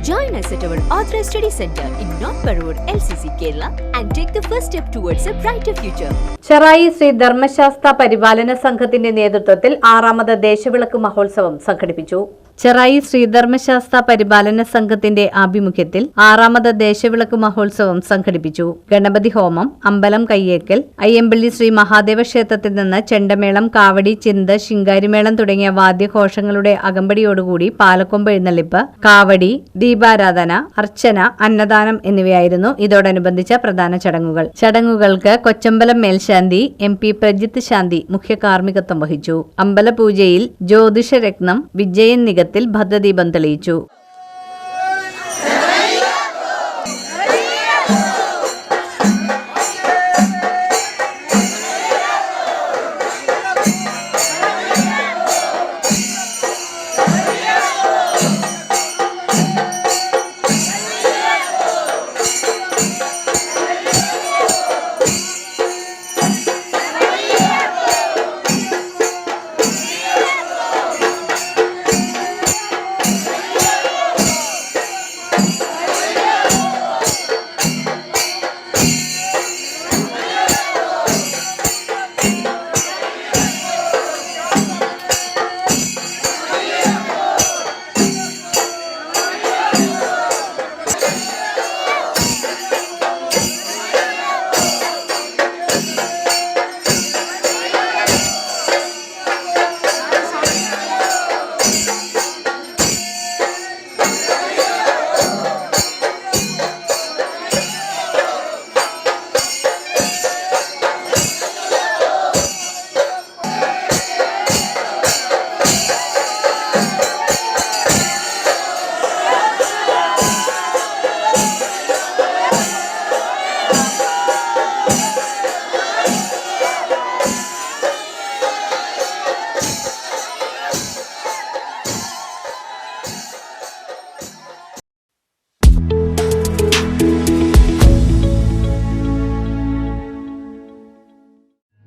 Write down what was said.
Join us at our Authorized Study Center in North Parur, LCC, Kerala, and take the first step towards a brighter future. Cherai Shri ധർമ്മശാസ്ത്ര പരിപാലന സംഘത്തിന്റെ നേതൃത്വത്തിൽ ആറാമത് ദേശവിളക്ക് മഹോത്സവം സംഘടിപ്പിച്ചു ചെറായി ശ്രീധർമ്മശാസ്ത്ര പരിപാലന സംഘത്തിന്റെ ആഭിമുഖ്യത്തിൽ ആറാമത് ദേശവിളക്ക് മഹോത്സവം സംഘടിപ്പിച്ചു. ഗണപതി ഹോമം അമ്പലം കയ്യേക്കൽ അയ്യമ്പള്ളി ശ്രീ മഹാദേവ ക്ഷേത്രത്തിൽ നിന്ന് ചെണ്ടമേളം കാവടി ചിന്ത ശിങ്കാരിമേളം തുടങ്ങിയ വാദ്യഘോഷങ്ങളുടെ അകമ്പടിയോടുകൂടി പാലക്കൊമ്പ് എഴുന്നള്ളിപ്പ് കാവടി ദീപാരാധന അർച്ചന അന്നദാനം എന്നിവയായിരുന്നു ഇതോടനുബന്ധിച്ച പ്രധാന ചടങ്ങുകൾ. ചടങ്ങുകൾക്ക് കൊച്ചമ്പലം മേൽശാന്തി എം പി പ്രജിത്ത് ശാന്തി മുഖ്യ കാർമ്മികത്വം വഹിച്ചു. അമ്പലപൂജയിൽ ജ്യോതിഷരത്നം വിജയൻ നികത്തിൽ ഭദ്രദീപം തെളിയിച്ചു!